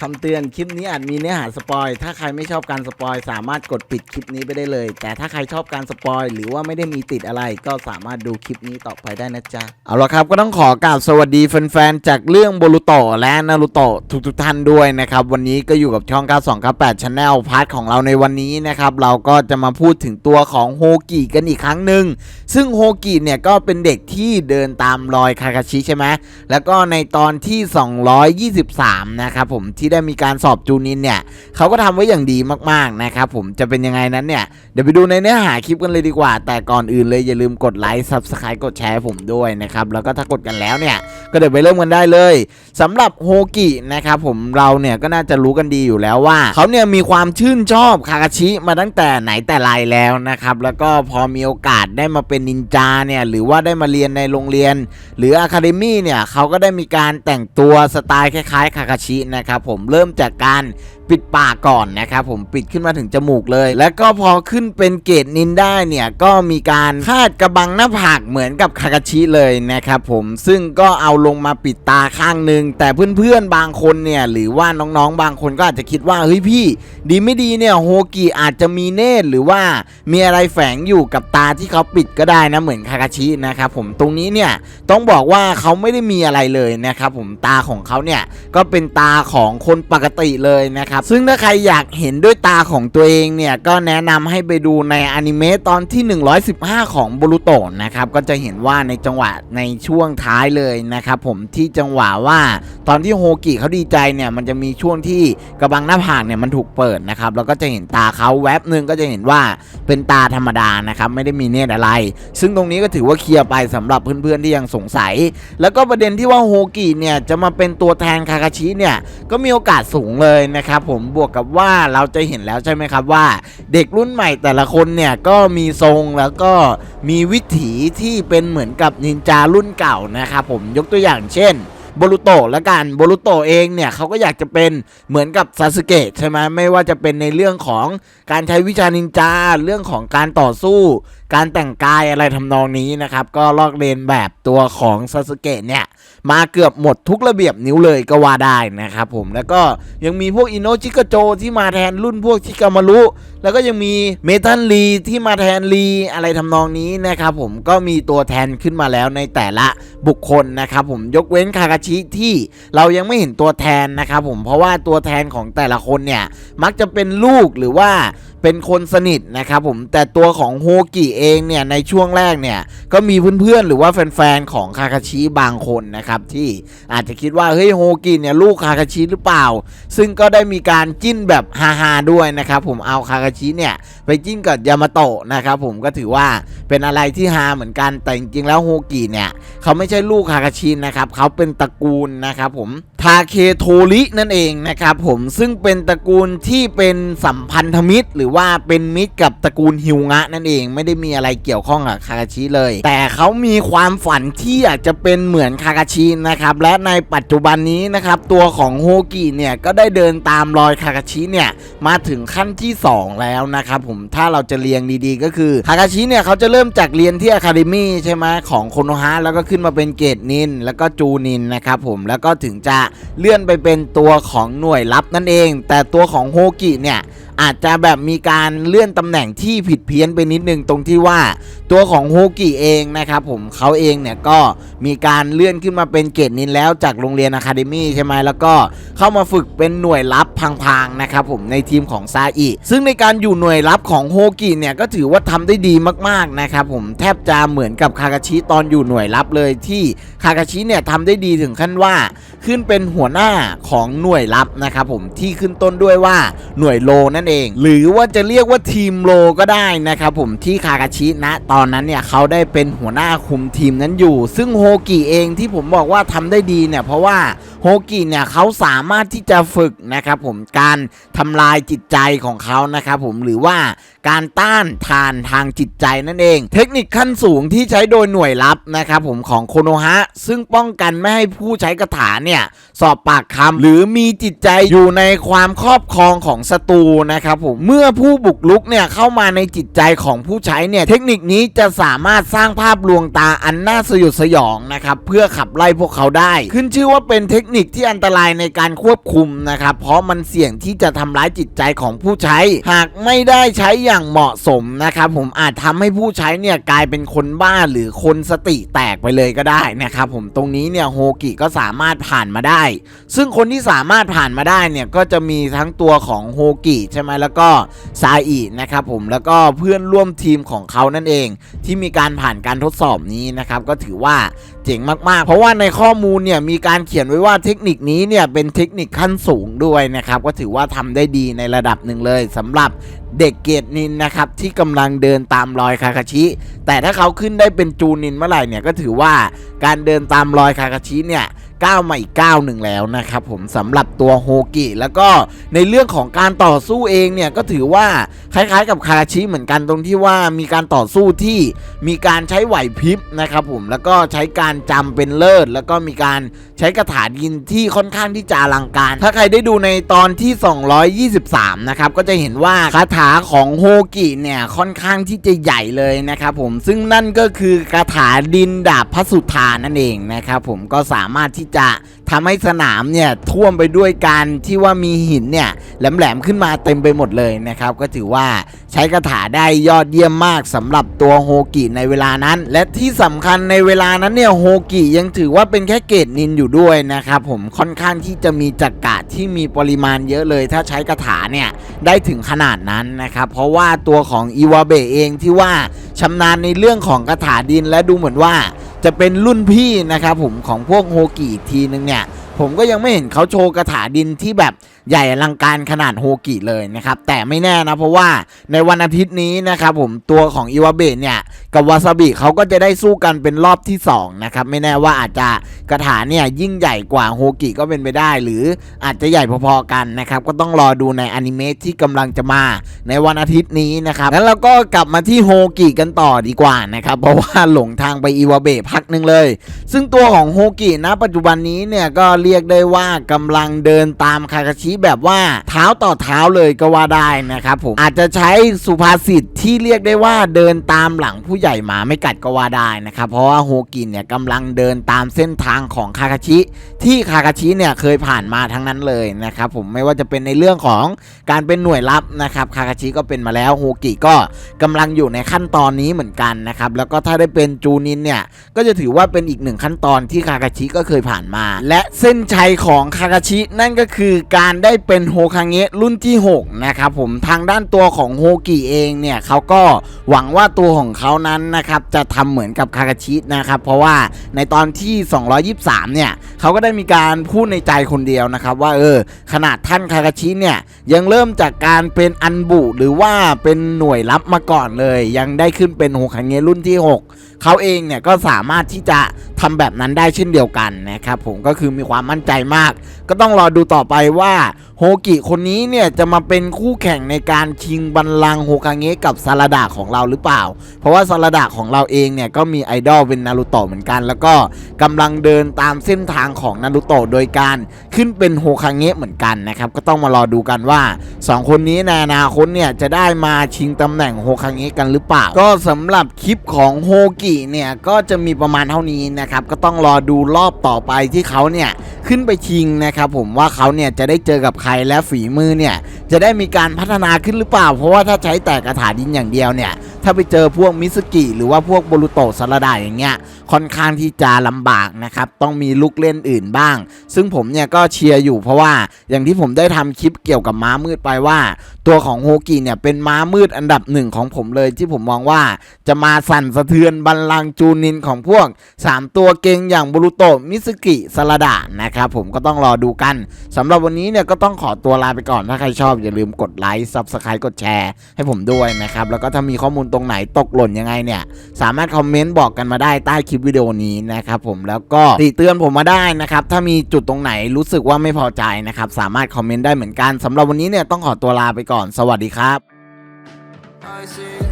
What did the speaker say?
คำเตือนคลิปนี้อาจมีเนื้อหาสปอย ถ้าใครไม่ชอบการสปอย สามารถกดปิดคลิปนี้ไปได้เลย แต่ถ้าใครชอบการสปอย หรือว่าไม่ได้มีติดอะไร ก็สามารถดูคลิปนี้ต่อไปได้นะจ๊ะ เอาละครับก็ต้องขอกราบสวัสดีแฟนๆ จากเรื่องโบรุโตและนารุโตะทุกๆท่านด้วยนะครับ วันนี้ก็อยู่กับช่อง 9298 Channel พาร์ทของเราในวันนี้นะครับ เราก็จะมาพูดถึงตัวของโฮกิกันอีกครั้งหนึ่งซึ่งโฮกิเนี่ยก็เป็นเด็กที่เดินตามรอยคาคาชิใช่ไหมแล้วก็ในตอนที่ 223 นะครับผมที่ได้มีการสอบจูนินเนี่ยเขาก็ทำไว้อย่างดีมากๆนะครับผมจะเป็นยังไงนั้นเนี่ยเดี๋ยวไปดูในเนื้อหาคลิปกันเลยดีกว่า แต่ก่อนอื่นเลยอย่าลืมกดไลค์ Subscribe กดแชร์ผมด้วยนะครับแล้วก็ถ้ากดกันแล้วเนี่ยก็เดี๋ยวไปเริ่มกันได้เลยสำหรับโฮกินะครับผมเราเนี่ยก็น่าจะรู้กันดีอยู่แล้วว่าเขาเนี่ยมีความชื่นชอบคาคาชิมาตั้งแต่ไหนแต่ไรแล้วนะครับแล้วก็พอมีโอกาสได้มาเป็นนินจาเนี่ยหรือว่าได้มาเรียนในโรงเรียน หรืออะคาเดมี่เนี่ยเขาก็ได้มีการแต่งตัวสไตล์คล้ายๆคาคาชินะครับผมมเริ่มจากการ ปิดปากก่อนนะครับผมปิดขึ้นมาถึงจมูกเลย แล้วก็พอขึ้นเป็นเกรดนินได้เนี่ยก็มีการคาดกระบังหน้าผากเหมือนกับคาคาชิเลยนะครับผมซึ่งก็เอาลงมาปิดตาข้างหนึ่งแต่เพื่อนๆบางคนเนี่ยหรือว่าน้องๆ บางคนก็อาจจะคิดว่าเฮ้ยพี่ ดีไม่ดีเนี่ยโฮกิอาจจะมีเนตรหรือว่ามีอะไรแฝงอยู่กับตาที่เขาปิดก็ได้นะเหมือนคาคาชินะครับผมตรงนี้เนี่ยต้องบอกว่าเขาไม่ได้มีอะไรเลยนะครับผมตาของเขาเนี่ยก็เป็นตาของคนปกติเลยนะครับซึ่งถ้าใครอยากเห็นด้วยตาของตัวเองเนี่ย ก็แนะนำให้ไปดูในอนิเมะตอนที่ 115 ของบรูโตะนะครับ ก็จะเห็นว่าในจังหวะในช่วงท้ายเลยนะครับผมที่จังหวะว่าตอนที่โฮกิเขาดีใจเนี่ยมันจะมีช่วงที่กระบังหน้าผากเนี่ยมันถูกเปิดนะครับแล้วก็จะเห็นตาเขาแวบหนึ่งก็จะเห็นว่าเป็นตาธรรมดานะครับไม่ได้มีเนตรอะไร ซึ่งตรงนี้ก็ถือว่าเคลียร์ไปสำหรับเพื่อนๆที่ยังสงสัย แล้วก็ประเด็นที่ว่าโฮกิเนี่ยจะมาเป็นตัวแทนคาคาชิเนี่ยก็มีโอกาสสูงเลยนะครับผมบวกกับว่าเราจะเห็นแล้วใช่ไหมครับว่าเด็กรุ่นใหม่แต่ละคนเนี่ยก็มีทรงแล้วก็มีวิถีที่เป็นเหมือนกับนินจารุ่นเก่านะครับผมยกตัวอย่างเช่นโบรุโตะละกันโบรุโตะเองเนี่ยเขาก็อยากจะเป็นเหมือนกับซาสึเกะใช่ไหมไม่ว่าจะเป็นในเรื่องของการใช้วิชานินจาเรื่องของการต่อสู้การแต่งกายอะไรทำนองนี้นะครับ ก็ลอกเลียนแบบตัวของซาสึเกะเนี่ย มาเกือบหมดทุกระเบียบนิ้วเลยก็ว่าได้นะครับผมแล้วก็ยังมีพวกอินโนจิกาโจที่มาแทนรุ่นพวกชิกามารุแล้วก็ยังมีเมทัลลีที่มาแทนลีอะไรทำนองนี้นะครับผมก็มีตัวแทนขึ้นมาแล้วในแต่ละบุคคลนะครับผมยกเว้นคากาชิที่เรายังไม่เห็นตัวแทนนะครับผมเพราะว่าตัวแทนของแต่ละคนเนี่ยมักจะเป็นลูกหรือว่าเป็นคนสนิทนะครับผมแต่ตัวของโฮกิเองเนี่ยในช่วงแรกเนี่ยก็มีเพื่อนๆหรือว่าแฟนๆของคาคาชิบางคนนะครับที่อาจจะคิดว่าเฮ้ยโฮกิเนี่ยลูกคาคาชิหรือเปล่า ซึ่งก็ได้มีการจิ้นแบบฮาๆด้วยนะครับผมเอาคาคาชิเนี่ยไปจิ้นกับยามาโตะนะครับผมก็ถือว่าเป็นอะไรที่ฮาเหมือนกันแต่จริงๆแล้วโฮกิเนี่ยเขาไม่ใช่ลูกคาคาชินะครับเขาเป็นตระกูลนะครับผมทาเคโทรินั่นเองนะครับผมซึ่งเป็นตระกูลที่เป็นสัมพันธมิตร หรือว่าเป็นมิตรกับตระกูลฮิวงะนั่นเองไม่ได้มีมีอะไรเกี่ยวข้องกับคาคาชิเลย แต่เขามีความฝันที่อยากจะเป็นเหมือนคาคาชินะครับและในปัจจุบันนี้นะครับตัวของโฮกิเนี่ยก็ได้เดินตามรอยคาคาชิเนี่ยมาถึงขั้นที่ 2 แล้วนะครับผมถ้าเราจะเรียงดีๆ ก็คือคาคาชิเนี่ยเขาจะเริ่มจากเรียนที่อะคาเดมี่ใช่ไหมของโคโนฮะแล้วก็ขึ้นมาเป็นเกรดนิน แล้วก็จูนินนะครับผมแล้วก็ถึงจะเลื่อนไปเป็นตัวของหน่วยลับนั่นเอง แต่ตัวของโฮกิเนี่ย อาจจะแบบมีการเลื่อนตำแหน่งที่ผิดเพี้ยนไปนิดนึงตรงที่ว่าตัวของโฮกิเองนะครับผมเขาเองเนี่ยก็มีการเลื่อนขึ้นมาเป็นเกรดนินแล้วจากโรงเรียนอะคาเดมี่ใช่ไหมแล้วก็เข้ามาฝึกเป็นหน่วยลับพางๆนะครับผมในทีมของซาอิซึ่งในการอยู่หน่วยลับของโฮกิเนี่ยก็ถือว่าทำได้ดีมากๆนะครับผมแทบจะเหมือนกับคากาชิตอนอยู่หน่วยลับเลยที่คากาชิเนี่ยทำได้ดีถึงขั้นว่า ขึ้นเป็นหัวหน้าของหน่วยลับนะครับผมที่ขึ้นต้นด้วยว่าหน่วยโลนั่นเอง หรือว่าจะเรียกว่าทีมโลก็ได้นะครับผมที่คากาชินะ ตอนนั้นเนี่ยเขาได้เป็นหัวหน้าคุมทีมนั้นอยู่ ซึ่งโฮกิเองที่ผมบอกว่าทำได้ดีเนี่ยเพราะว่าโฮกิเนี่ยเขาสามารถที่จะฝึกนะครับผมการทำลายจิตใจของเขานะครับผมหรือว่าการต้านทานทางจิตใจนั่นเอง เทคนิคขั้นสูงที่ใช้โดยหน่วยลับนะครับผมของโคโนฮะ ซึ่งป้องกันไม่ให้ผู้ใช้คาถาเนี่ย สอบปากคำหรือมีจิตใจอยู่ในความครอบครองของศัตรูนะนะครับผมเมื่อผู้บุกลุกเนี่ยเข้ามาในจิตใจของผู้ใช้เนี่ยเทคนิคนี้จะสามารถสร้างภาพลวงตาอันน่าสยดสยองนะครับเพื่อขับไล่พวกเขาได้ ขึ้นชื่อว่าเป็นเทคนิคที่อันตรายในการควบคุมนะครับเพราะมันเสี่ยงที่จะทำร้ายจิตใจของผู้ใช้ หากไม่ได้ใช้อย่างเหมาะสมนะครับผมอาจทำให้ผู้ใช้เนี่ยกลายเป็นคนบ้าหรือคนสติแตกไปเลยก็ได้นะครับผมตรงนี้เนี่ยโฮกิก็สามารถผ่านมาได้ ซึ่งคนที่สามารถผ่านมาได้เนี่ยก็จะมีทั้งตัวของโฮกิใช่ไหมแล้วก็ซาอินะครับผมแล้วก็เพื่อนร่วมทีมของเขานั่นเอง ที่มีการผ่านการทดสอบนี้นะครับก็ถือว่าเจ๋งมากๆ เพราะว่าในข้อมูลเนี่ยมีการเขียนไว้ว่าเทคนิคนี้เนี่ยเป็นเทคนิคขั้นสูงด้วยนะครับก็ถือว่าทำได้ดีในระดับหนึ่งเลยสำหรับเด็กเกรดนินนะครับที่กำลังเดินตามรอยคาคาชิ แต่ถ้าเขาขึ้นได้เป็นจูนินเมื่อไหร่เนี่ยก็ถือว่าการเดินตามรอยคาคาชิเนี่ยก้าวมาอีกก้าวหนึ่งแล้วนะครับผมสำหรับตัวโฮกิแล้วก็ในเรื่องของการต่อสู้เองเนี่ยก็ถือว่าคล้ายๆ กับคาคาชิเหมือนกันตรงที่ว่ามีการต่อสู้ที่มีการใช้ไหวพริบนะครับผมแล้วก็ใช้การจำเป็นเลิศ แล้วก็มีการใช้คาถาดินที่ค่อนข้างที่จะอลังการ ถ้าใครได้ดูในตอนที่ 223 นะครับก็จะเห็นว่าคาถาของโฮกิเนี่ยค่อนข้างที่จะใหญ่เลยนะครับผมซึ่งนั่นก็คือคาถาดินดาบพระสุธานั่นเองนะครับผมก็สามารถที่จะทำให้สนามเนี่ยท่วมไปด้วยการที่ว่ามีหินเนี่ยแหลมๆขึ้นมาเต็มไปหมดเลยนะครับ ก็ถือว่าใช้คาถาได้ยอดเยี่ยมมากสำหรับตัวโฮกิในเวลานั้น และที่สำคัญในเวลานั้นเนี่ยโฮกิยังถือว่าเป็นแค่เกรดนินอยู่ด้วยนะครับผมค่อนข้างที่จะมีจักระที่มีปริมาณเยอะเลย ถ้าใช้คาถาเนี่ยได้ถึงขนาดนั้นนะครับเพราะว่าตัวของอีวาเบะเองที่ว่าชำนาญในเรื่องของคาถาดินและดูเหมือนว่า จะเป็นรุ่นพี่นะครับผมของพวกโฮกิอีกทีนึงเนี่ย ผมก็ยังไม่เห็นเขาโชว์กระถาดินที่แบบใหญ่อลังการขนาดโฮกิเลยนะครับ แต่ไม่แน่นะเพราะว่าในวันอาทิตย์นี้นะครับผมตัวของอิวาเบะเนี่ยกับวาซาบิเขาก็จะได้สู้กันเป็นรอบที่2นะครับไม่แน่ว่าอาจจะกระถาเนี่ยยิ่งใหญ่กว่าโฮกิก็เป็นไปได้ หรืออาจจะใหญ่พอๆกันนะครับก็ต้องรอดูในอนิเมะที่กำลังจะมาในวันอาทิตย์นี้นะครับแล้วเราก็กลับมาที่โฮกิกันต่อดีกว่านะครับเพราะว่าหลงทางไปอิวาเบะพักหนึ่งเลย ซึ่งตัวของโฮกินะปัจจุบันนี้เนี่ยก็เรียกได้ว่ากำลังเดินตามคาคาชิแบบว่าเท้าต่อเท้าเลยก็ว่าได้นะครับผมอาจจะใช้สุภาษิตที่เรียกได้ว่าเดินตามหลังผู้ใหญ่หมาไม่กัดก็ว่าได้นะครับเพราะว่าโฮกิเนี่ยกำลังเดินตามเส้นทางของคาคาชิ ที่คาคาชิเนี่ยเคยผ่านมาทั้งนั้นเลยนะครับผมไม่ว่าจะเป็นในเรื่องของการเป็นหน่วยลับนะครับคาคาชิก็เป็นมาแล้วโฮกิก็กำลังอยู่ในขั้นตอนนี้เหมือนกันนะครับแล้วก็ถ้าได้เป็นจูนินเนี่ยก็จะถือว่าเป็นอีกหนึ่งขั้นตอนที่คาคาชิก็เคยผ่านมา และเส้นชัยของคาคาชิ นั่นก็คือการได้เป็นโฮคาเงะรุ่นที่ 6 นะครับผมทางด้านตัวของโฮกิเองเนี่ยเขาก็หวังว่าตัวของเขานั้นนะครับจะทำเหมือนกับคาคาชินะครับเพราะว่าในตอนที่ 223 เนี่ยเขาก็ได้มีการพูดในใจคนเดียวนะครับว่าเออขนาดท่านคาคาชิเนี่ยยังเริ่มจากการเป็นอันบุหรือว่าเป็นหน่วยลับมาก่อนเลย ยังได้ขึ้นเป็นโฮคาเงะรุ่นที่ 6 เขาเองเนี่ยก็สามารถที่จะทำแบบนั้นได้เช่นเดียวกันนะครับผมก็คือมีความมั่นใจมาก ก็ต้องรอดูต่อไปว่าโฮกิคนนี้เนี่ยจะมาเป็นคู่แข่งในการชิงบัลลังก์โฮคาเงะกับซาลาดะของเราหรือเปล่า เพราะว่าซาลาดะของเราเองเนี่ยก็มีไอดอลเป็นนารูโตะเหมือนกัน แล้วก็กำลังเดินตามเส้นทางของนารูโตะโดยการขึ้นเป็นโฮคาเงะเหมือนกันนะครับก็ต้องมารอดูกันว่าสองคนนี้ในอนาคตเนี่ยจะได้มาชิงตำแหน่งโฮคาเงะกันหรือเปล่า ก็สำหรับคลิปของโฮกิเนี่ยก็จะมีประมาณเท่านี้นะครับก็ต้องรอดูรอบต่อไปที่เขาเนี่ยขึ้นไปชิงนะครับผมว่าเขาเนี่ยจะได้เจอกับใครและฝีมือเนี่ยจะได้มีการพัฒนาขึ้นหรือเปล่า เพราะว่าถ้าใช้แต่กระถาดินอย่างเดียวเนี่ย ถ้าไปเจอพวกมิสกิหรือว่าพวกโบรุโตะสารดาอย่างเงี้ยค่อนข้างที่จะลำบากนะครับต้องมีลูกเล่นอื่นบ้าง ซึ่งผมเนี่ยก็เชียร์อยู่เพราะว่าอย่างที่ผมได้ทำคลิปเกี่ยวกับม้ามืดไปว่า ตัวของโฮกิเนี่ยเป็นม้ามืดอันดับหนึ่งของผมเลยที่ผมมองว่าจะมาสั่นสะเทือนบัลลังก์จูนินของพวก 3 ตัวเก่งอย่างบุรุโตมิสกิสลาดะนะครับผมก็ต้องรอดูกันสำหรับวันนี้เนี่ยก็ต้องขอตัวลาไปก่อนถ้าใครชอบอย่าลืมกดไลค์ซับสไครต์กดแชร์ให้ผมด้วยนะครับแล้วก็ถ้ามีข้อมูลตรงไหนตกหล่นยังไงเนี่ย สามารถคอมเมนต์บอกกันมาได้ใต้คลิปวิดีโอนี้นะครับผมแล้วก็ติเตือนผมมาได้นะครับ ถ้ามีจุดตรงไหนรู้สึกว่าไม่พอใจนะครับ สามารถคอมเมนต์ได้เหมือนกันสำหรับวันนี้เนี่ยต้องขอตัวลาไปก่อนสวัสดีครับ I see